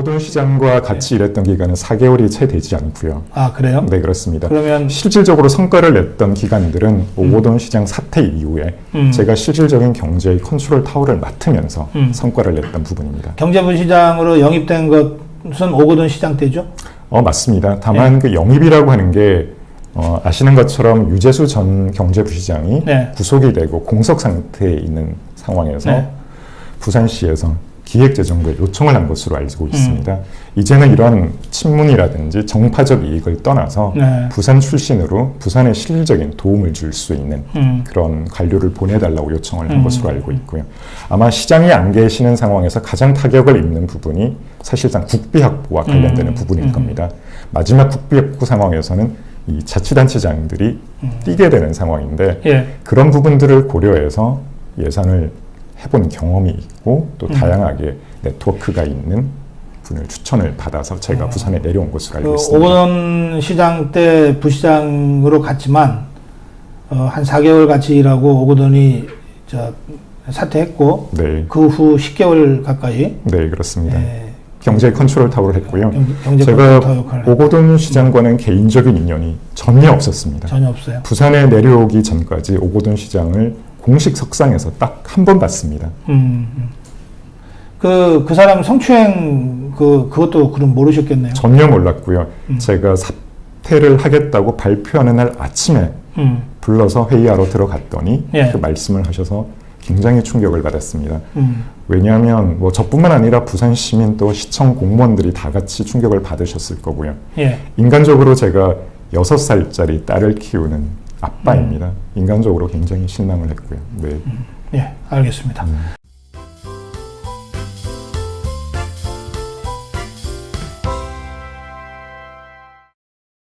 오고돈 시장과 같이 일했던 기간은 4개월이 채 되지 않고요. 아 그래요? 네, 그렇습니다. 그러면 실질적으로 성과를 냈던 기간들은 오고돈 시장 사태 이후에 음. 제가 실질적인 경제의 컨트롤 타워를 맡으면서 음. 성과를 냈던 부분입니다. 경제부 시장으로 영입된 것은 오고돈 시장 때죠? 어, 맞습니다. 다만 그 영입이라고 하는 게 어, 아시는 것처럼 유재수 전 경제부시장이 네. 구속이 되고 공석 상태에 있는 상황에서 네. 부산시에서 기획재정부에 요청을 한 것으로 알고 음. 있습니다. 이제는 이런 친문이라든지 정파적 이익을 떠나서 네. 부산 출신으로 부산에 실질적인 도움을 줄 수 있는 음. 그런 관료를 보내달라고 요청을 한 음. 것으로 알고 있고요. 아마 시장이 안 계시는 상황에서 가장 타격을 입는 부분이 사실상 국비 확보와 관련되는 음. 부분일 음. 겁니다. 마지막 국비 확보 상황에서는 이 자치단체장들이 음. 뛰게 되는 상황인데 예. 그런 부분들을 고려해서 예산을 해본 경험이 있고 또 음. 다양하게 네트워크가 있는 분을 추천을 받아서 제가 음. 부산에 내려온 것으로 알고 그 있습니다. 오거돈 시장 때 부시장으로 갔지만 어, 한 4개월 같이 일하고 오거돈이 저 사퇴했고 네, 그후 10개월 가까이 네 그렇습니다. 예, 경제 컨트롤 타워를 했고요. 경, 경제 제가 오고돈 시장과는 개인적인 인연이 전혀 없었습니다. 전혀 없어요. 부산에 내려오기 전까지 오고돈 시장을 공식 석상에서 딱 한 번 봤습니다. 음, 음. 그, 그 사람 성추행, 그, 그것도 그럼 모르셨겠네요. 전혀 몰랐고요. 음. 제가 사퇴를 하겠다고 발표하는 날 아침에 음, 불러서 회의하러 들어갔더니 예. 그 말씀을 하셔서 굉장히 충격을 받았습니다. 음, 왜냐하면 뭐 저뿐만 아니라 부산 시민 또 시청 공무원들이 다 같이 충격을 받으셨을 거고요. 예. 인간적으로 제가 여섯 살짜리 딸을 키우는 아빠입니다. 인간적으로 굉장히 실망을 했고요. 네. 예, 알겠습니다. 음.